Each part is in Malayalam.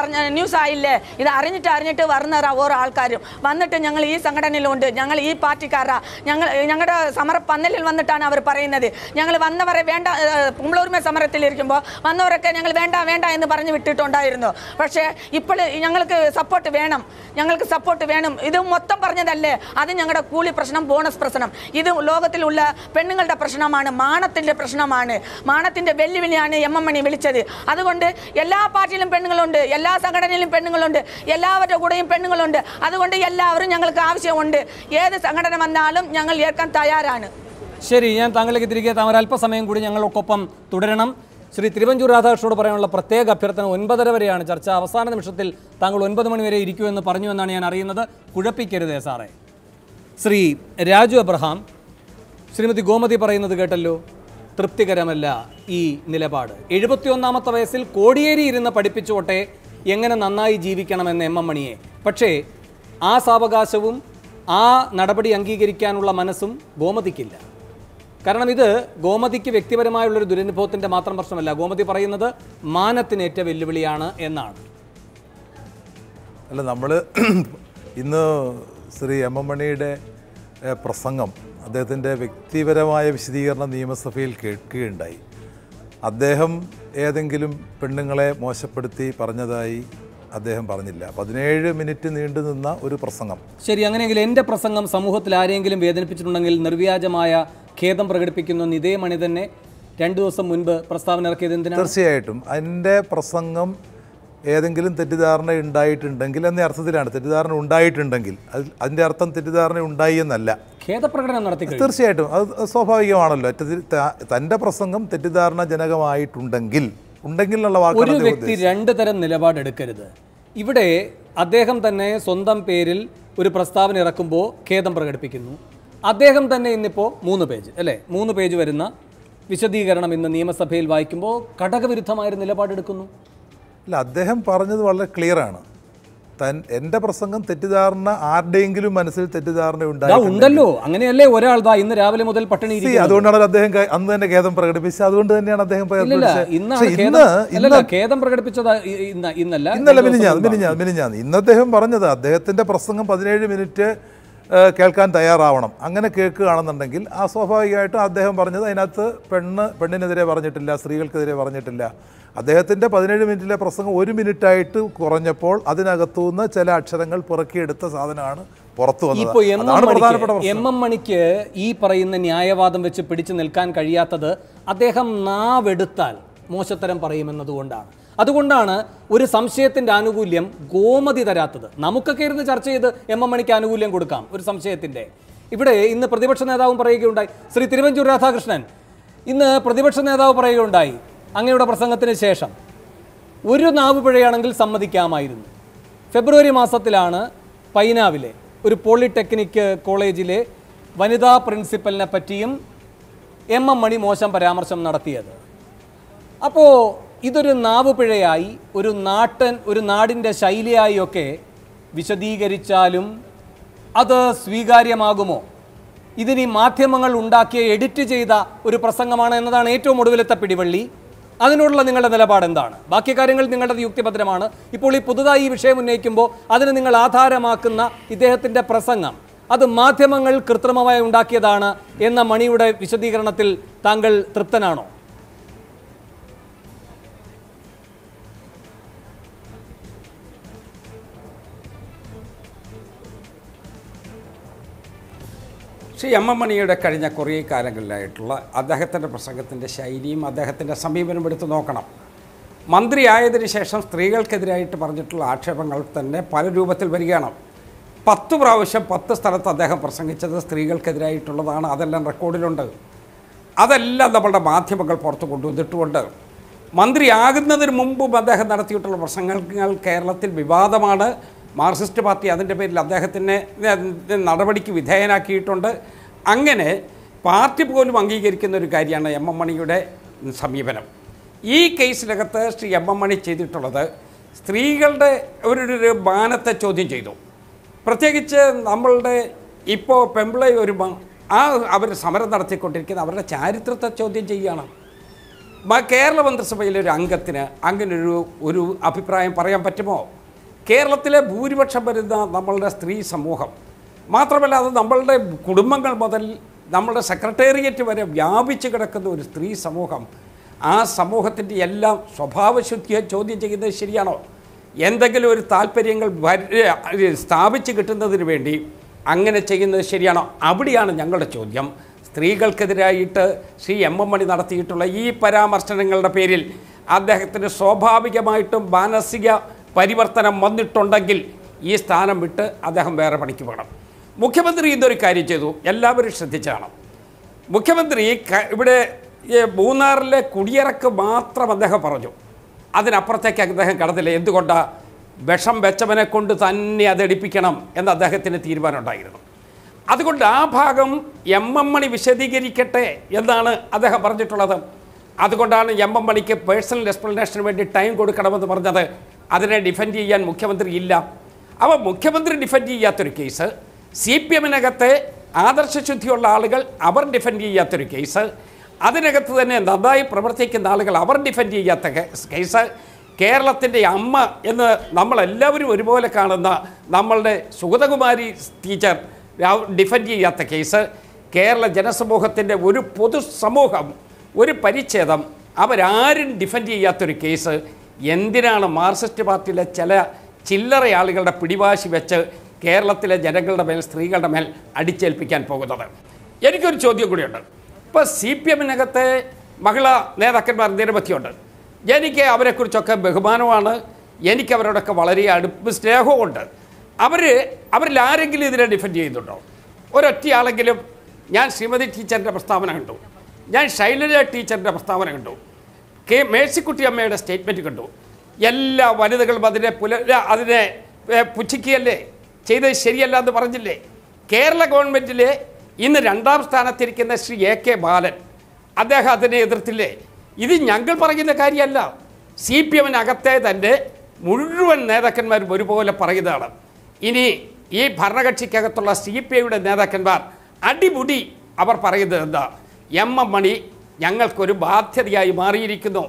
അറിഞ്ഞ ന്യൂസ് ആയില്ലേ? ഇത് അറിഞ്ഞിട്ട് അറിഞ്ഞിട്ട് വരുന്ന ഓരോ ആൾക്കാരും. വന്നിട്ട് ഞങ്ങൾ ഈ സംഘടനയിലുണ്ട്. ഞങ്ങൾ ഈ പാർട്ടിക്കാരാ. ഞങ്ങൾ ഞങ്ങളുടെ സമര പന്നലിൽ വന്നിട്ടാണ് അവർ പറയുന്നത്. ഞങ്ങൾ വന്നവരെ വേണ്ട കുമ്പളൂർമ സമരത്തിലിരിക്കുമ്പോൾ വന്നവരൊക്കെ ഞങ്ങൾ വേണ്ട വേണ്ട എന്ന് പറഞ്ഞ് വിട്ടിട്ടുണ്ടായിരുന്നു. പക്ഷേ ഇപ്പോൾ ഞങ്ങൾക്ക് സപ്പോർട്ട് വേണം. ഞങ്ങൾക്ക് സപ്പോർട്ട് വേണം. ഇത് മൊത്തം പറഞ്ഞതല്ലേ? അത് ഞങ്ങളുടെ കൂലി പ്രശ്നം ബോണസ് പ്രശ്നം. ഇത് ലോകത്തിലുള്ള പെണ്ണുങ്ങളുടെ പ്രശ്നമാണ് മാണത്തിന്റെ പ്രശ്നമാണ്. മാണത്തിന്റെ വെല്ലുവിളിയാണ് എം എം മണി വിളിച്ചത്. അതുകൊണ്ട് എല്ലാ പാർട്ടിയിലും പെണ്ണുങ്ങളുണ്ട്. എല്ലാ സംഘടനയിലും പെണ്ണുങ്ങളുണ്ട്. എല്ലാവരുടെ കൂടെയും പെണ്ണുങ്ങളുണ്ട്. അതുകൊണ്ട് എല്ലാവരും ഞങ്ങൾക്ക് ആവശ്യമുണ്ട്. ഏത് സംഘടന വന്നാലും ഞങ്ങൾ ഏൽക്കാൻ തയ്യാറാണ്. ശരി ഞാൻ താങ്കളിലേക്ക് തിരികെ താമര അല്പസമയം കൂടി ഞങ്ങൾക്കൊപ്പം തുടരണം. ശ്രീ തിരുവഞ്ചൂർ രാധാകൃഷ്ണനോട് പറയാനുള്ള പ്രത്യേക അഭ്യർത്ഥന ഒൻപതര വരെയാണ് ചർച്ച. അവസാന നിമിഷത്തിൽ താങ്കൾ ഒൻപത് മണിവരെ ഇരിക്കുമെന്ന് ഇരിക്കൂ പറഞ്ഞു എന്നാണ് ഞാൻ അറിയുന്നത്. കുഴപ്പിക്കരുതേ സാറേ. ശ്രീ രാജു അബ്രഹാം ശ്രീമതി ഗോമതി പറയുന്നത് കേട്ടല്ലോ തൃപ്തികരമല്ല ഈ നിലപാട്. എഴുപത്തിയൊന്നാമത്തെ വയസ്സിൽ കോടിയേരി ഇരുന്ന് പഠിപ്പിച്ചോട്ടെ എങ്ങനെ നന്നായി ജീവിക്കണമെന്ന് എം എം മണിയെ. പക്ഷേ ആ സാവകാശവും ആ നടപടി അംഗീകരിക്കാനുള്ള മനസ്സും ഗോമതിക്കില്ല. കാരണം ഇത് ഗോമതിക്ക് വ്യക്തിപരമായുള്ളൊരു ദുരനുഭവത്തിന്റെ മാത്രം പ്രശ്നമല്ല. ഗോമതി പറയുന്നത് മാനത്തിനേറ്റ വെല്ലുവിളിയാണ് എന്നാണ്. അല്ല നമ്മൾ ഇന്ന് ശ്രീ എം എം മണിയുടെ പ്രസംഗം അദ്ദേഹത്തിന്റെ വ്യക്തിപരമായ വിശദീകരണം നിയമസഭയിൽ കേൾക്കുകയുണ്ടായി. അദ്ദേഹം ഏതെങ്കിലും പെണ്ണുങ്ങളെ മോശപ്പെടുത്തി പറഞ്ഞതായി അദ്ദേഹം പറഞ്ഞില്ല. പതിനേഴ് മിനിറ്റ് നീണ്ടു നിന്ന ഒരു പ്രസംഗം. ശരി അങ്ങനെയെങ്കിൽ എന്റെ പ്രസംഗം സമൂഹത്തിൽ ആരെങ്കിലും വേദനിപ്പിച്ചിട്ടുണ്ടെങ്കിൽ നിർവ്യാജമായ ഖേദം പ്രകടിപ്പിക്കുന്ന ഇതേ മണി തന്നെ രണ്ടു ദിവസം മുൻപ് പ്രസ്താവന ഇറക്കിയത് എന്തിനാണ്? തീർച്ചയായിട്ടും. എന്റെ പ്രസംഗം ഏതെങ്കിലും തെറ്റിദ്ധാരണ ഉണ്ടായിട്ടുണ്ടെങ്കിൽ എന്ന അർത്ഥത്തിലാണ് തെറ്റിദ്ധാരണ ഉണ്ടായിട്ടുണ്ടെങ്കിൽ അതിൽ അതിന്റെ അർത്ഥം തെറ്റിദ്ധാരണ ഉണ്ടായി എന്നല്ല. ഖേദപ്രകടനം നടത്തി തീർച്ചയായിട്ടും. അത് സ്വാഭാവികമാണല്ലോ. തന്റെ പ്രസംഗം തെറ്റിദ്ധാരണജനകമായിട്ടുണ്ടെങ്കിൽ ഉണ്ടെങ്കിൽ എന്നുള്ള ഒരു വ്യക്തി രണ്ട് തരം നിലപാടെടുക്കരുത്. ഇവിടെ അദ്ദേഹം തന്നെ സ്വന്തം പേരിൽ ഒരു പ്രസ്താവന ഇറക്കുമ്പോൾ ഖേദം പ്രകടിപ്പിക്കുന്നു. അദ്ദേഹം തന്നെ ഇന്നിപ്പോൾ മൂന്ന് പേജ് അല്ലേ? മൂന്ന് പേജ് വരുന്ന വിശദീകരണം ഇന്ന് നിയമസഭയിൽ വായിക്കുമ്പോൾ ഘടകവിരുദ്ധമായൊരു നിലപാടെടുക്കുന്നു. അല്ല അദ്ദേഹം പറഞ്ഞത് വളരെ ക്ലിയറാണ് തൻ എന്റെ പ്രസംഗം തെറ്റിദ്ധാരണ ആരുടെയെങ്കിലും മനസ്സിൽ തെറ്റിദ്ധാരണ ഉണ്ടായി ഉണ്ടല്ലോ. അങ്ങനെയല്ലേ ഒരാൾ ദാ ഇന്ന് രാവിലെ മുതൽ പട്ടിണി. അതുകൊണ്ടാണ് അദ്ദേഹം അന്ന് തന്നെ ഖേദം പ്രകടിപ്പിച്ചത്. അതുകൊണ്ട് തന്നെയാണ് അദ്ദേഹം ഖേദം ഇന്ന് ഖേദം പ്രകടിപ്പിച്ചത് ഇന്ന- ഇന്നല്ല. ഇന്നല്ല മിനിഞ്ഞാന്ന്. മിനിഞ്ഞാന്ന് മിനിഞ്ഞാന്ന്. ഇന്ന് അദ്ദേഹം പറഞ്ഞത് അദ്ദേഹത്തിന്റെ പ്രസംഗം പതിനേഴ് മിനിറ്റ് കേൾക്കാൻ തയ്യാറാവണം. അങ്ങനെ കേൾക്കുകയാണെന്നുണ്ടെങ്കിൽ ആ സ്വാഭാവികമായിട്ടും അദ്ദേഹം പറഞ്ഞത് അതിനകത്ത് പെണ്ണ് പെണ്ണിനെതിരെ പറഞ്ഞിട്ടില്ല സ്ത്രീകൾക്കെതിരെ പറഞ്ഞിട്ടില്ല. അദ്ദേഹത്തിന്റെ പതിനേഴ് മിനിറ്റിലെ പ്രസംഗം ഒരു മിനിറ്റായിട്ട് കുറഞ്ഞപ്പോൾ അതിനകത്തുനിന്ന് ചില അക്ഷരങ്ങൾ പുറക്കിയെടുത്ത സാധനമാണ് പുറത്തു വന്നത്. ഇപ്പോൾ എം എം മണിക്ക് ഈ പറയുന്ന ന്യായവാദം വെച്ച് പിടിച്ചു നിൽക്കാൻ കഴിയാത്തത് അദ്ദേഹം നാവെടുത്താൽ മോശത്തരം പറയുമെന്നതുകൊണ്ടാണ് അതുകൊണ്ടാണ് ഒരു സംശയത്തിന്റെ ആനുകൂല്യം ഗോമതി തരാത്തത്. നമുക്കൊക്കെ ഇരുന്ന് ചർച്ച ചെയ്ത് എം എം മണിക്ക് ആനുകൂല്യം കൊടുക്കാം ഒരു സംശയത്തിന്റെ ഇവിടെ ഇന്ന് പ്രതിപക്ഷ നേതാവും പറയുകയുണ്ടായി. ശ്രീ തിരുവഞ്ചൂർ രാധാകൃഷ്ണൻ ഇന്ന് പ്രതിപക്ഷ നേതാവ് പറയുകയുണ്ടായി. അങ്ങയുടെ പ്രസംഗത്തിന് ശേഷം ഒരു നാവ് പിഴയാണെങ്കിൽ സമ്മതിക്കാമായിരുന്നു. ഫെബ്രുവരി മാസത്തിലാണ് പൈനാവിലെ ഒരു പോളിടെക്നിക് കോളേജിലെ വനിതാ പ്രിൻസിപ്പലിനെ പറ്റിയും എം എം മണി മോശം പരാമർശം നടത്തിയത്. അപ്പോൾ ഇതൊരു നാവ് പിഴയായി ഒരു നാട്ടൻ ഒരു നാടിന്റെ ശൈലിയായി ഒക്കെ വിശദീകരിച്ചാലും അത് സ്വീകാര്യമാകുമോ? ഇതിനി മാധ്യമങ്ങൾ ഉണ്ടാക്കിയ എഡിറ്റ് ചെയ്ത ഒരു പ്രസംഗമാണ് എന്നതാണ് ഏറ്റവും ഒടുവിലത്തെ പിടിവള്ളി. അതിനോടുള്ള നിങ്ങളുടെ നിലപാട് എന്താണ്? ബാക്കി കാര്യങ്ങൾ നിങ്ങളുടെ യുക്തിഭദ്രമാണ്. ഇപ്പോൾ ഈ പുതുതായി ഈ വിഷയം ഉന്നയിക്കുമ്പോൾ അതിന് നിങ്ങൾ ആധാരമാക്കുന്ന ഇദ്ദേഹത്തിന്റെ പ്രസംഗം. അത് മാധ്യമങ്ങൾ കൃത്രിമമായി ഉണ്ടാക്കിയതാണ് എന്ന മണിയുടെ വിശദീകരണത്തിൽ താങ്കൾ തൃപ്തനാണോ? ശ്രീ എം എം മണിയുടെ കഴിഞ്ഞ കുറേ കാലങ്ങളിലായിട്ടുള്ള അദ്ദേഹത്തിന്റെ പ്രസംഗത്തിന്റെ ശൈലിയും അദ്ദേഹത്തിന്റെ സമീപനം എടുത്ത് നോക്കണം. മന്ത്രിയായതിനു ശേഷം സ്ത്രീകൾക്കെതിരായിട്ട് പറഞ്ഞിട്ടുള്ള ആക്ഷേപങ്ങൾ തന്നെ പല രൂപത്തിൽ വരികയാണ്. പത്ത് പ്രാവശ്യം പത്ത് സ്ഥലത്ത് അദ്ദേഹം പ്രസംഗിച്ചത് സ്ത്രീകൾക്കെതിരായിട്ടുള്ളതാണ്. അതെല്ലാം റെക്കോർഡിലുണ്ട്. അതെല്ലാം നമ്മളുടെ മാധ്യമങ്ങൾ പുറത്തു കൊണ്ടുവന്നിട്ടുമുണ്ട്. മന്ത്രിയാകുന്നതിന് മുമ്പും അദ്ദേഹം നടത്തിയിട്ടുള്ള പ്രസംഗങ്ങൾ കേരളത്തിൽ വിവാദമാണ്. മാർക്സിസ്റ്റ് പാർട്ടി അതിന്റെ പേരിൽ അദ്ദേഹത്തിനെ നടപടിക്ക് വിധേയനാക്കിയിട്ടുണ്ട്. അങ്ങനെ പാർട്ടി പോലും അംഗീകരിക്കുന്ന ഒരു കാര്യമാണ് എം എം മണിയുടെ സമീപനം. ഈ കേസിനകത്ത് ശ്രീ എം എം മണി ചെയ്തിട്ടുള്ളത് സ്ത്രീകളുടെ ഒരു ഒരു മാനത്തെ ചോദ്യം ചെയ്തു. പ്രത്യേകിച്ച് നമ്മളുടെ ഇപ്പോൾ പെമ്പിളെ ഒരു ആ അവർ സമരം നടത്തിക്കൊണ്ടിരിക്കുന്ന അവരുടെ ചാരിത്രത്തെ ചോദ്യം ചെയ്യുകയാണ്. കേരള മന്ത്രിസഭയിലെ ഒരു അംഗത്തിന് അങ്ങനൊരു ഒരു അഭിപ്രായം പറയാൻ പറ്റുമോ? കേരളത്തിലെ ഭൂരിപക്ഷം വരുന്ന നമ്മളുടെ സ്ത്രീ സമൂഹം മാത്രമല്ല അത് നമ്മളുടെ കുടുംബങ്ങൾ മുതൽ നമ്മളുടെ സെക്രട്ടേറിയറ്റ് വരെ വ്യാപിച്ചു കിടക്കുന്ന ഒരു സ്ത്രീ സമൂഹം ആ സമൂഹത്തിന്റെ എല്ലാം സ്വഭാവശുദ്ധിയെ ചോദ്യം ചെയ്യുന്നത് ശരിയാണോ? എന്തെങ്കിലും ഒരു താല്പര്യങ്ങൾ സ്ഥാപിച്ച് കിട്ടുന്നതിന് വേണ്ടി അങ്ങനെ ചെയ്യുന്നത് ശരിയാണോ? അവിടെയാണ് ഞങ്ങളുടെ ചോദ്യം. സ്ത്രീകൾക്കെതിരായിട്ട് ശ്രീ എം എം മണി നടത്തിയിട്ടുള്ള ഈ പരാമർശനങ്ങളുടെ പേരിൽ അദ്ദേഹത്തിന് സ്വാഭാവികമായിട്ടും മാനസിക പരിവർത്തനം വന്നിട്ടുണ്ടെങ്കിൽ ഈ സ്ഥാനം വിട്ട് അദ്ദേഹം വേറെ പണിക്ക് പോകണം. മുഖ്യമന്ത്രി ഇതൊരു കാര്യം ചെയ്തു. എല്ലാവരും ശ്രദ്ധിച്ചാണ്. മുഖ്യമന്ത്രി ഇവിടെ മൂന്നാറിലെ കുടിയിറക്ക് മാത്രം അദ്ദേഹം പറഞ്ഞു. അതിനപ്പുറത്തേക്ക് അദ്ദേഹം കടന്നില്ല. എന്തുകൊണ്ടാണ് വിഷം വെച്ചവനെ കൊണ്ട് തന്നെ അതെടുപ്പിക്കണം എന്ന് അദ്ദേഹത്തിന് തീരുമാനമുണ്ടായിരുന്നു. അതുകൊണ്ട് ആ ഭാഗം എം എം മണി വിശദീകരിക്കട്ടെ എന്നാണ് അദ്ദേഹം പറഞ്ഞിട്ടുള്ളത്. അതുകൊണ്ടാണ് എം എം മണിക്ക് പേഴ്സണൽ എക്സ്പ്ലനേഷന് വേണ്ടി ടൈം കൊടുക്കണമെന്ന് പറഞ്ഞത്. അതിനെ ഡിഫെൻഡ് ചെയ്യാൻ മുഖ്യമന്ത്രി ഇല്ല. അപ്പോൾ മുഖ്യമന്ത്രി ഡിഫെൻഡ് ചെയ്യാത്തൊരു കേസ് സി പി എമ്മിനകത്തെ ആദർശശുദ്ധിയുള്ള ആളുകൾ അവർ ഡിഫെൻഡ് ചെയ്യാത്തൊരു കേസ് അതിനകത്ത് തന്നെ നന്നായി പ്രവർത്തിക്കുന്ന ആളുകൾ അവർ ഡിഫെൻഡ് ചെയ്യാത്ത കേസ് കേരളത്തിന്റെ അമ്മ എന്ന് നമ്മളെല്ലാവരും ഒരുപോലെ കാണുന്ന നമ്മളുടെ സുഗതകുമാരി ടീച്ചർ ഡിഫെൻഡ് ചെയ്യാത്ത കേസ് കേരള ജനസമൂഹത്തിന്റെ ഒരു പൊതുസമൂഹം ഒരു പരിച്ഛേദം അവരാരും ഡിഫെൻഡ് ചെയ്യാത്തൊരു കേസ് എന്തിനാണ് മാർക്സിസ്റ്റ് പാർട്ടിയിലെ ചില ചില്ലറ ആളുകളുടെ പിടിവാശി വെച്ച് കേരളത്തിലെ ജനങ്ങളുടെ മേൽ സ്ത്രീകളുടെ മേൽ അടിച്ചേൽപ്പിക്കാൻ പോകുന്നത്? എനിക്കൊരു ചോദ്യം കൂടിയുണ്ട്. ഇപ്പോൾ സി പി എമ്മിനകത്തെ മഹിളാ നേതാക്കന്മാർ നിരവധിയുണ്ട്. എനിക്ക് അവരെക്കുറിച്ചൊക്കെ ബഹുമാനമാണ്. എനിക്ക് അവരോടൊക്കെ വളരെ അടുപ്പ് സ്നേഹവുമുണ്ട്. അവർ അവരിൽ ആരെങ്കിലും ഇതിനെ ഡിഫെൻഡ് ചെയ്യുന്നുണ്ടോ? ഒരൊറ്റയാളെങ്കിലും ഞാൻ ശ്രീമതി ടീച്ചറിന്റെ പ്രസ്താവന കണ്ടു. ഞാൻ ശൈലജ ടീച്ചറിന്റെ പ്രസ്താവന കണ്ടു. കെ മേഴ്സിക്കുട്ടിയമ്മയുടെ സ്റ്റേറ്റ്മെന്റ് കണ്ടു. എല്ലാ വനിതകളും അതിനെ പുല അതിനെ പുച്ഛിക്കുകയല്ലേ? ചെയ്തത് ശരിയല്ല എന്ന് പറഞ്ഞില്ലേ? കേരള ഗവൺമെന്റിലെ ഇന്ന് രണ്ടാം സ്ഥാനത്തിരിക്കുന്ന ശ്രീ എ കെ ബാലൻ അദ്ദേഹം അതിനെ എതിർത്തില്ലേ? ഇത് ഞങ്ങൾ പറയുന്ന കാര്യമല്ല. സി പി എമ്മിനകത്തെ തന്നെ മുഴുവൻ നേതാക്കന്മാരും ഒരുപോലെ പറയുന്നതാണ്. ഇനി ഈ ഭരണകക്ഷിക്കകത്തുള്ള സി പി ഐയുടെ നേതാക്കന്മാർ അടിമുടി അവർ പറയുന്നത് എന്താ? എം എം മണി ഞങ്ങൾക്കൊരു ബാധ്യതയായി മാറിയിരിക്കുന്നു.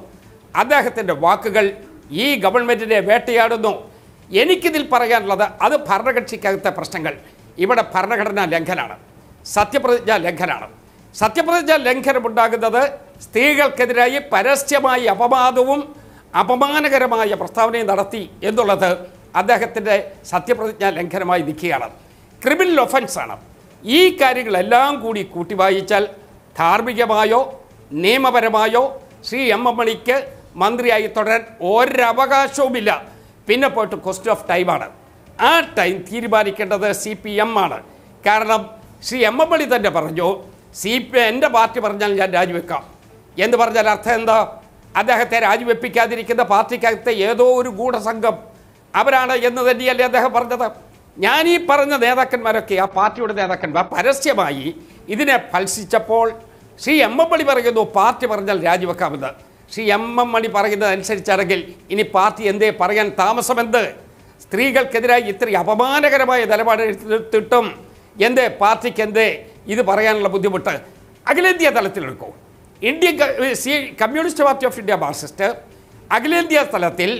അദ്ദേഹത്തിന്റെ വാക്കുകൾ ഈ ഗവൺമെന്റിനെ വേട്ടയാടുന്നു. എനിക്കിതിൽ പറയാനുള്ളത് അത് ഭരണകക്ഷിക്കകത്തെ പ്രശ്നങ്ങൾ. ഇവിടെ ഭരണഘടനാ ലംഘനമാണ് സത്യപ്രതിജ്ഞാ ലംഘനമാണ് സത്യപ്രതിജ്ഞാ ലംഘനമുണ്ടാകുന്നത് സ്ത്രീകൾക്കെതിരായി പരസ്യമായി അപവാദവും അപമാനകരമായ പ്രസ്താവനയും നടത്തി എന്നുള്ളത് അദ്ദേഹത്തിന്റെ സത്യപ്രതിജ്ഞാ ലംഘനമായി നിൽക്കുകയാണ്. ക്രിമിനൽ ഒഫൻസാണ്. ഈ കാര്യങ്ങളെല്ലാം കൂടി കൂട്ടി വായിച്ചാൽ ധാർമ്മികമായോ നിയമപരമായോ ശ്രീ എം എം മണിക്ക് മന്ത്രിയായി തുടരാൻ ഒരവകാശവുമില്ല. പിന്നെ പോയിട്ട് ക്വസ്റ്റ്യൻ ഓഫ് ടൈമാണ് ആ ടൈം തീരുമാനിക്കേണ്ടത് സി പി എം ആണ്. കാരണം ശ്രീ എം എം മണി തന്നെ പറഞ്ഞു സി പി എന്റെ പാർട്ടി പറഞ്ഞാൽ ഞാൻ രാജിവെക്കാം. എന്ന് പറഞ്ഞാൽ അർത്ഥം എന്താ? അദ്ദേഹത്തെ രാജിവെപ്പിക്കാതിരിക്കുന്ന പാർട്ടിക്കകത്തെ ഏതോ ഒരു ഗൂഢസംഘം അവരാണ് എന്ന് തന്നെയല്ലേ അദ്ദേഹം പറഞ്ഞത്? ഞാൻ ഈ പറഞ്ഞ നേതാക്കന്മാരൊക്കെ ആ പാർട്ടിയുടെ നേതാക്കന്മാർ പരസ്യമായി ഇതിനെ ഫൽസിച്ചപ്പോൾ ശ്രീ എം എം മണി പറയുന്നു പാർട്ടി പറഞ്ഞാൽ രാജിവെക്കാമെന്ന്. ശ്രീ എം എം മണി പറയുന്നതനുസരിച്ചാണെങ്കിൽ ഇനി പാർട്ടി എന്തേ പറയാൻ താമസമെന്ത്? സ്ത്രീകൾക്കെതിരായി ഇത്രയും അപമാനകരമായ നിലപാട് എടുത്തിട്ടും എന്തേ പാർട്ടിക്ക് എന്തേ ഇത് പറയാനുള്ള ബുദ്ധിമുട്ട്? അഖിലേന്ത്യാ തലത്തിലെടുക്കൂ. Indian C communist party of India Marxist അഖിലേന്ത്യാ തലത്തിൽ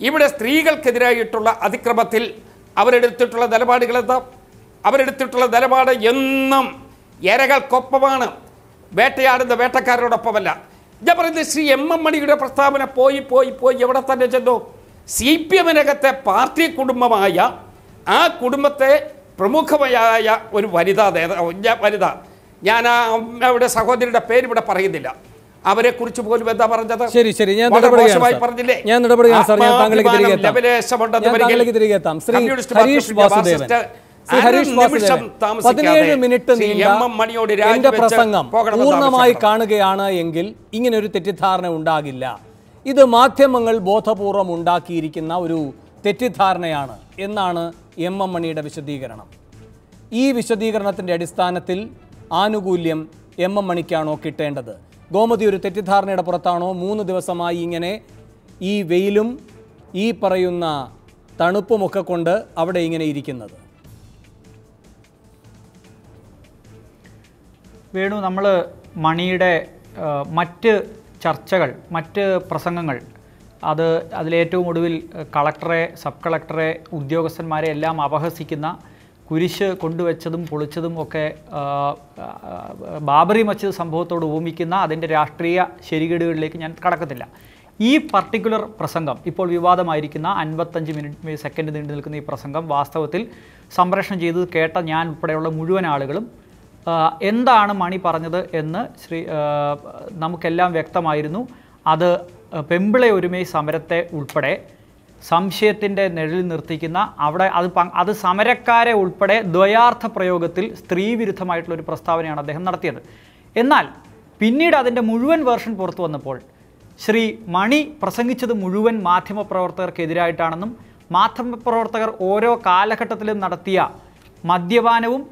ഇവിടെ സ്ത്രീകൾക്കെതിരായിട്ടുള്ള അതിക്രമത്തിൽ അവരെടുത്തിട്ടുള്ള നിലപാടുകൾ എന്താ അവരെടുത്തിട്ടുള്ള നിലപാട് എന്നും ഇരകൾക്കൊപ്പമാണ് വേട്ടയാടുന്ന വേട്ടക്കാരോടൊപ്പമല്ല ഞാൻ പറയുന്നത് ശ്രീ എം എം മണിയുടെ പ്രസ്താവന പോയി പോയി പോയി എവിടെ തന്നെ ചെന്നു? സി പി എമ്മിനകത്തെ പാർട്ടി കുടുംബമായ ആ കുടുംബത്തെ പ്രമുഖമായ ഒരു വനിതാ നേതാവ് ഞാൻ വനിത. ഞാൻ ആ അമ്മയുടെ സഹോദരിയുടെ പേര് ഇവിടെ പറയുന്നില്ല. അവരെ കുറിച്ച് പോലും എന്താ പറഞ്ഞത്? ശരി ശരി. ഞാൻ. പറഞ്ഞില്ലേ? ഞാൻ ഇടപെടുകയാണ് സാർ. ഞാൻ താങ്കളിലേക്ക് തിരികെ എത്താം. ശ്രീ ഹരീഷ് വാസുദേവൻ. പതിനേഴ് മിനിറ്റ് നീണ്ട എന്റെ പ്രസംഗം പൂർണമായി കാണുകയാണ് എങ്കിൽ ഇങ്ങനൊരു ഒരു തെറ്റിദ്ധാരണ ഉണ്ടാകില്ല. ഇത് മാധ്യമങ്ങൾ ബോധപൂർവം ഉണ്ടാക്കിയിരിക്കുന്ന ഒരു തെറ്റിദ്ധാരണയാണ് എന്നാണ് എം എം മണിയുടെ വിശദീകരണം. ഈ വിശദീകരണത്തിന്റെ അടിസ്ഥാനത്തിൽ ആനുകൂല്യം എം എം മണിക്കാണോ കിട്ടേണ്ടത്? ഗോമതി ഒരു തെറ്റിദ്ധാരണയുടെ പുറത്താണോ? മൂന്ന് ദിവസമായി ഇങ്ങനെ ഈ വെയിലും ഈ പറയുന്ന തണുപ്പുമൊക്കെ കൊണ്ട് അവിടെ ഇങ്ങനെ ഇരിക്കുന്നത്. വേണു നമ്മൾ മണിയുടെ മറ്റ് ചർച്ചകൾ മറ്റ് പ്രസംഗങ്ങൾ അത് അതിലേറ്റവും ഒടുവിൽ കളക്ടറെ സബ് കളക്ടറെ ഉദ്യോഗസ്ഥന്മാരെ എല്ലാം അപഹസിക്കുന്ന കുരിശ് കൊണ്ടുവച്ചതും പൊളിച്ചതും ഒക്കെ ബാബറി മസ്ജിദ് സംഭവത്തോട് ഉപമിക്കുന്ന അതിന്റെ രാഷ്ട്രീയ ശരികേടുകളിലേക്ക് ഞാൻ കടക്കത്തില്ല. ഈ പർട്ടിക്കുലർ പ്രസംഗം ഇപ്പോൾ വിവാദമായിരിക്കുന്ന അൻപത്തഞ്ച് മിനിറ്റ് സെക്കൻഡ് നീണ്ടു നിൽക്കുന്ന ഈ പ്രസംഗം വാസ്തവത്തിൽ സംപ്രേഷണം ചെയ്തത് കേട്ട ഞാൻ ഉൾപ്പെടെയുള്ള മുഴുവൻ ആളുകളും എന്താണ് മണി പറഞ്ഞത് എന്ന് ശ്രീ നമുക്കെല്ലാം വ്യക്തമായിരുന്നു. അത് പെമ്പിളെ ഒരുമേ സമരത്തെ ഉൾപ്പെടെ സംശയത്തിന്റെ നിഴലിൽ നിർത്തിക്കുന്ന അവിടെ അത് അത് സമരക്കാരെ ഉൾപ്പെടെ ദ്വയാർത്ഥ പ്രയോഗത്തിൽ സ്ത്രീവിരുദ്ധമായിട്ടുള്ള ഒരു പ്രസ്താവനയാണ് അദ്ദേഹം നടത്തിയത്. എന്നാൽ പിന്നീട് അതിന്റെ മുഴുവൻ വേർഷൻ പുറത്തു വന്നപ്പോൾ ശ്രീ മണി പ്രസംഗിച്ചത് മുഴുവൻ മാധ്യമപ്രവർത്തകർക്കെതിരായിട്ടാണെന്നും മാധ്യമപ്രവർത്തകർ ഓരോ കാലഘട്ടത്തിലും നടത്തിയ മദ്യപാനവും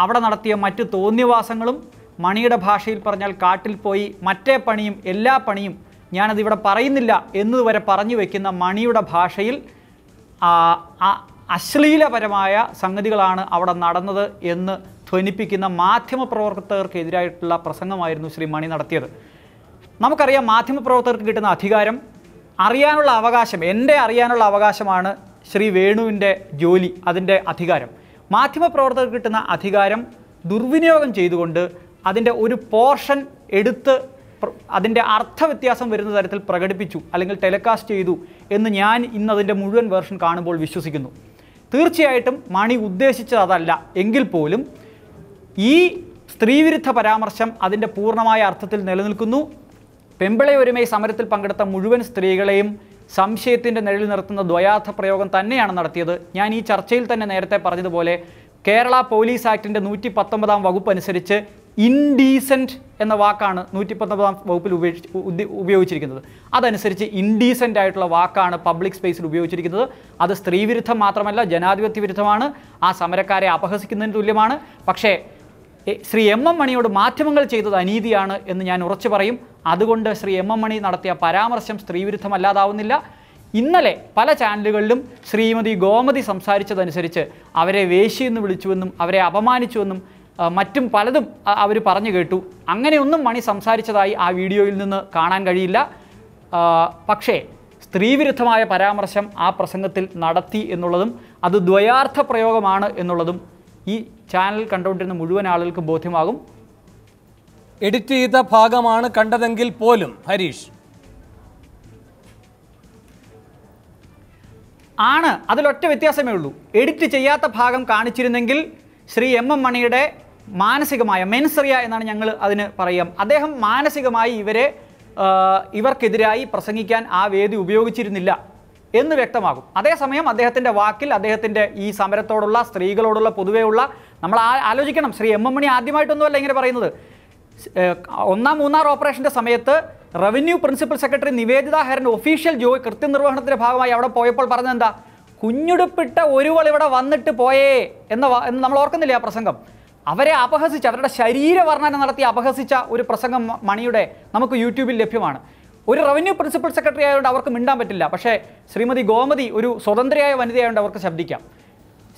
അവിടെ നടത്തിയ മറ്റ് തോന്നിവാസങ്ങളും മണിയുടെ ഭാഷയിൽ പറഞ്ഞാൽ കാട്ടിൽ പോയി മറ്റേ പണിയും എല്ലാ പണിയും ഞാനതിവിടെ പറയുന്നില്ല എന്നതുവരെ പറഞ്ഞു വയ്ക്കുന്ന മണിയുടെ ഭാഷയിൽ അശ്ലീലപരമായ സംഗതികളാണ് അവിടെ നടന്നത് എന്ന് ധ്വനിപ്പിക്കുന്ന മാധ്യമപ്രവർത്തകർക്കെതിരായിട്ടുള്ള പ്രസംഗമായിരുന്നു ശ്രീ മണി നടത്തിയത്. നമുക്കറിയാം മാധ്യമപ്രവർത്തകർക്ക് കിട്ടുന്ന അധികാരം അറിയാനുള്ള അവകാശം എന്റെ അറിയാനുള്ള അവകാശമാണ് ശ്രീ വേണുവിന്റെ ജോലി അതിന്റെ അധികാരം. മാധ്യമപ്രവർത്തകർക്ക് കിട്ടുന്ന അധികാരം ദുർവിനിയോഗം ചെയ്തുകൊണ്ട് അതിന്റെ ഒരു പോർഷൻ എടുത്ത് അതിന്റെ അർത്ഥവ്യത്യാസം വരുന്ന തരത്തിൽ പ്രകടിപ്പിച്ചു അല്ലെങ്കിൽ ടെലികാസ്റ്റ് ചെയ്തു എന്ന് ഞാൻ ഇന്ന് അതിന്റെ മുഴുവൻ വേർഷൻ കാണുമ്പോൾ വിശ്വസിക്കുന്നു. തീർച്ചയായിട്ടും മണി ഉദ്ദേശിച്ചത് അതല്ല. എങ്കിൽ പോലും ഈ സ്ത്രീവിരുദ്ധ പരാമർശം അതിന്റെ പൂർണമായ അർത്ഥത്തിൽ നിലനിൽക്കുന്നു. പെമ്പിളെ ഒരുമൈ സമരത്തിൽ പങ്കെടുത്ത മുഴുവൻ സ്ത്രീകളെയും സംശയത്തിന്റെ നിഴലിൽ നിർത്തുന്ന ദ്വയാർത്ഥ പ്രയോഗം തന്നെയാണ് നടത്തിയത്. ഞാൻ ഈ ചർച്ചയിൽ തന്നെ നേരത്തെ പറഞ്ഞതുപോലെ കേരള പോലീസ് ആക്ടിന്റെ നൂറ്റി പത്തൊമ്പതാം വകുപ്പ് അനുസരിച്ച് ഇൻഡീസന്റ് എന്ന വാക്കാണ് നൂറ്റി പത്തൊമ്പതാം വകുപ്പിൽ ഉപയോഗിച്ച് ഉപയോഗിച്ചിരിക്കുന്നത്. അതനുസരിച്ച് ഇൻഡീസന്റ് ആയിട്ടുള്ള വാക്കാണ് പബ്ലിക് സ്പേസിൽ ഉപയോഗിച്ചിരിക്കുന്നത്. അത് സ്ത്രീവിരുദ്ധം മാത്രമല്ല ജനാധിപത്യ വിരുദ്ധമാണ്. ആ സമരക്കാരെ അപഹസിക്കുന്നതിന് തുല്യമാണ്. പക്ഷേ ശ്രീ എം എം മണിയോട് മാധ്യമങ്ങൾ ചെയ്തത് അനീതിയാണ് എന്ന് ഞാൻ ഉറച്ചു പറയും. അതുകൊണ്ട് ശ്രീ എം എം മണി നടത്തിയ പരാമർശം സ്ത്രീവിരുദ്ധമല്ലാതാവുന്നില്ല. ഇന്നലെ പല ചാനലുകളിലും ശ്രീമതി ഗോമതി സംസാരിച്ചതനുസരിച്ച് അവരെ വേശി എന്ന് വിളിച്ചുവെന്നും അവരെ അപമാനിച്ചുവെന്നും മറ്റും പലതും അവർ പറഞ്ഞു കേട്ടു. അങ്ങനെയൊന്നും മണി സംസാരിച്ചതായി ആ വീഡിയോയിൽ നിന്ന് കാണാൻ കഴിയില്ല. പക്ഷേ സ്ത്രീവിരുദ്ധമായ പരാമർശം ആ പ്രസംഗത്തിൽ നടത്തി എന്നുള്ളതും അത് ദ്വയാർത്ഥ പ്രയോഗമാണ് എന്നുള്ളതും ഈ ചാനൽ കണ്ടുകൊണ്ടിരുന്ന മുഴുവൻ ആളുകൾക്കും ബോധ്യമാകും. എഡിറ്റ് ചെയ്ത ഭാഗമാണ് കണ്ടതെങ്കിൽ പോലും ഹരീഷ്. ആണ് അതിലൊറ്റ വ്യത്യാസമേ ഉള്ളൂ. എഡിറ്റ് ചെയ്യാത്ത ഭാഗം കാണിച്ചിരുന്നെങ്കിൽ ശ്രീ എം എം മണിയുടെ മാനസികമായ മെൻസറിയ എന്നാണ് ഞങ്ങൾ അതിന് പറയാം. അദ്ദേഹം മാനസികമായി ഇവരെ ഇവർക്കെതിരായി പ്രസംഗിക്കാൻ ആ വേദി ഉപയോഗിച്ചിരുന്നില്ല. എന്ന് വ്യക്തമാകും. അതേസമയം അദ്ദേഹത്തിന്റെ വാക്കിൽ അദ്ദേഹത്തിന്റെ ഈ സമരത്തോടുള്ള സ്ത്രീകളോടുള്ള പൊതുവെയുള്ള നമ്മൾ ആലോചിക്കണം ശ്രീ എം എം മണി ആദ്യമായിട്ടൊന്നുമല്ല ഇങ്ങനെ പറയുന്നത്. ഒന്നാം മൂന്നാർ ഓപ്പറേഷന്റെ സമയത്ത് revenue principal secretary Niveditha Haran official ജോലി കൃത്യനിർവഹണത്തിന്റെ ഭാഗമായി അവിടെ പോയപ്പോൾ പറഞ്ഞത് എന്താ കുഞ്ഞുടുപ്പിട്ട ഒരുവൾ ഇവിടെ വന്നിട്ട് പോയേ എന്ന എന്ന് നമ്മൾ ഓർക്കുന്നില്ലേ ആ പ്രസംഗം? അവരെ അപഹസിച്ച് അവരുടെ ശരീരവർണന നടത്തി അപഹസിച്ച ഒരു പ്രസംഗം മണിയുടെ നമുക്ക് യൂട്യൂബിൽ ലഭ്യമാണ്. ഒരു റവന്യൂ പ്രിൻസിപ്പൽ സെക്രട്ടറി ആയതുകൊണ്ട് അവർക്ക് മിണ്ടാൻ പറ്റില്ല. പക്ഷേ ശ്രീമതി ഗോമതി ഒരു സ്വതന്ത്രയായ വനിതയായതുകൊണ്ട് അവർക്ക് ശബ്ദിക്കാം.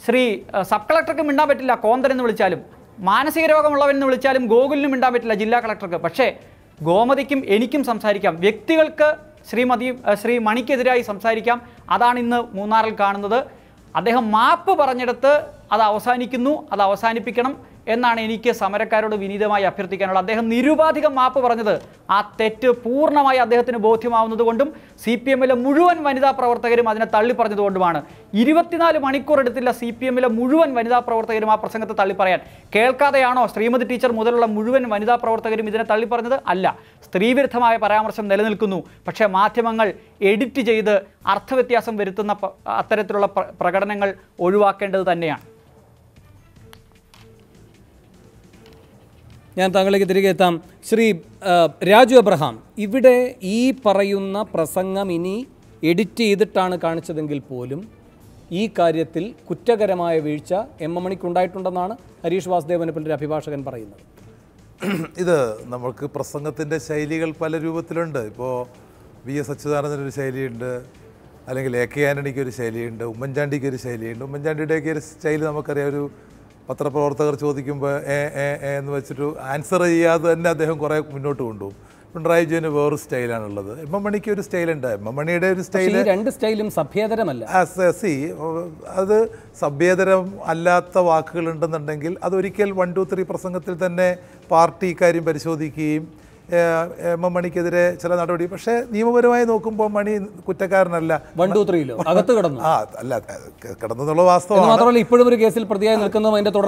ശ്രീ സബ് കളക്ടർക്ക് മിണ്ടാൻ പറ്റില്ല. കോന്തൻ എന്ന് വിളിച്ചാലും മാനസിക രോഗമുള്ളവൻ എന്ന് വിളിച്ചാലും ഗോകുലിനും മിണ്ടാൻ പറ്റില്ല ജില്ലാ കളക്ടർക്ക് പക്ഷേ ഗോമതിക്കും എനിക്കും സംസാരിക്കാം. വ്യക്തികൾക്ക് ശ്രീമതി ശ്രീ മണിക്കെതിരായി സംസാരിക്കാം. അതാണ് ഇന്ന് മൂന്നാറിൽ കാണുന്നത്. അദ്ദേഹം മാപ്പ് പറഞ്ഞെടുത്ത് അത് അവസാനിക്കുന്നു. അത് അവസാനിപ്പിക്കണം. എന്നാണ് എനിക്ക് സമരക്കാരോട് വിനീതമായി അഭ്യർത്ഥിക്കാനുള്ളത്. അദ്ദേഹം നിരുപാധികം മാപ്പ് പറഞ്ഞത് ആ തെറ്റ് പൂർണമായി അദ്ദേഹത്തിന് ബോധ്യമാവുന്നത് കൊണ്ടും സി പി എമ്മിലെ മുഴുവൻ വനിതാ പ്രവർത്തകരും അതിനെ തള്ളി പറഞ്ഞതുകൊണ്ടുമാണ് ഇരുപത്തിനാല് മണിക്കൂർ എടുത്തില്ല സി പി എമ്മിലെ മുഴുവൻ വനിതാ പ്രവർത്തകരും ആ പ്രസംഗത്തെ തള്ളി പറയാൻ കേൾക്കാതെയാണോ ശ്രീമതി ടീച്ചർ മുതലുള്ള മുഴുവൻ വനിതാ പ്രവർത്തകരും ഇതിനെ തള്ളി പറഞ്ഞത് അല്ല. സ്ത്രീവിരുദ്ധമായ പരാമർശം നിലനിൽക്കുന്നു. പക്ഷേ മാധ്യമങ്ങൾ എഡിറ്റ് ചെയ്ത് അർത്ഥവ്യത്യാസം വരുത്തുന്ന അത്തരത്തിലുള്ള പ്രകടനങ്ങൾ ഒഴിവാക്കേണ്ടത് തന്നെയാണ്. ഞാൻ താങ്കളിലേക്ക് തിരികെ എത്താം. ശ്രീ രാജു അബ്രഹാം ഇവിടെ ഈ പറയുന്ന പ്രസംഗം ഇനി എഡിറ്റ് ചെയ്തിട്ടാണ് കാണിച്ചതെങ്കിൽ പോലും ഈ കാര്യത്തിൽ കുറ്റകരമായ വീഴ്ച എം എം മണിക്കുണ്ടായിട്ടുണ്ടെന്നാണ് ഹരീഷ് വാസുദേവനപ്പന്റെ അഭിഭാഷകൻ പറയുന്നത്. ഇത് നമുക്ക് പ്രസംഗത്തിന്റെ ശൈലികൾ പല രൂപത്തിലുണ്ട്. ഇപ്പോൾ വി എസ് അച്യുതാനന്ദനൊരു ശൈലിയുണ്ട് അല്ലെങ്കിൽ എ കെ ആന്റണിക്ക് ഒരു ശൈലിയുണ്ട് ഉമ്മൻചാണ്ടിക്ക് ഒരു ശൈലിയുണ്ട്. ഉമ്മൻചാണ്ടിയുടെയൊക്കെ ഒരു ശൈലി നമുക്കറിയാം. ഒരു പത്രപ്രവർത്തകർ ചോദിക്കുമ്പോൾ എ എ എ എന്ന് വെച്ചിട്ട് ആൻസർ ചെയ്യാതെ തന്നെ അദ്ദേഹം കുറേ മുന്നോട്ട് കൊണ്ടുപോകും. പിണറായി വിജയന് വേറൊരു സ്റ്റൈലാണുള്ളത് എം എം മണിക്ക് ഒരു സ്റ്റൈലുണ്ട് എം എം മണിയുടെ ഒരു സ്റ്റൈൽ രണ്ട് സ്റ്റൈലും സഭ്യേതരമല്ല. സി അത് സഭ്യേതരം അല്ലാത്ത വാക്കുകൾ ഉണ്ടെന്നുണ്ടെങ്കിൽ അതൊരിക്കൽ വൺ ടു ത്രീ പ്രസംഗത്തിൽ തന്നെ പാർട്ടി കാര്യം പരിശോധിക്കുകയും എം എം മണിക്കെതിരെ ചില നടപടി. പക്ഷേ നിയമപരമായി നോക്കുമ്പോൾ മണി കുറ്റക്കാരനല്ല. വൺ ടു ത്രീയിലോ അകത്ത് കിടന്നു. ആ അല്ല കിടന്നെന്നുള്ള വാസ്തവം മാത്രമല്ല ഇപ്പോഴും ഒരു കേസിൽ പ്രതിയായി നിൽക്കുന്നതും അതിന്റെ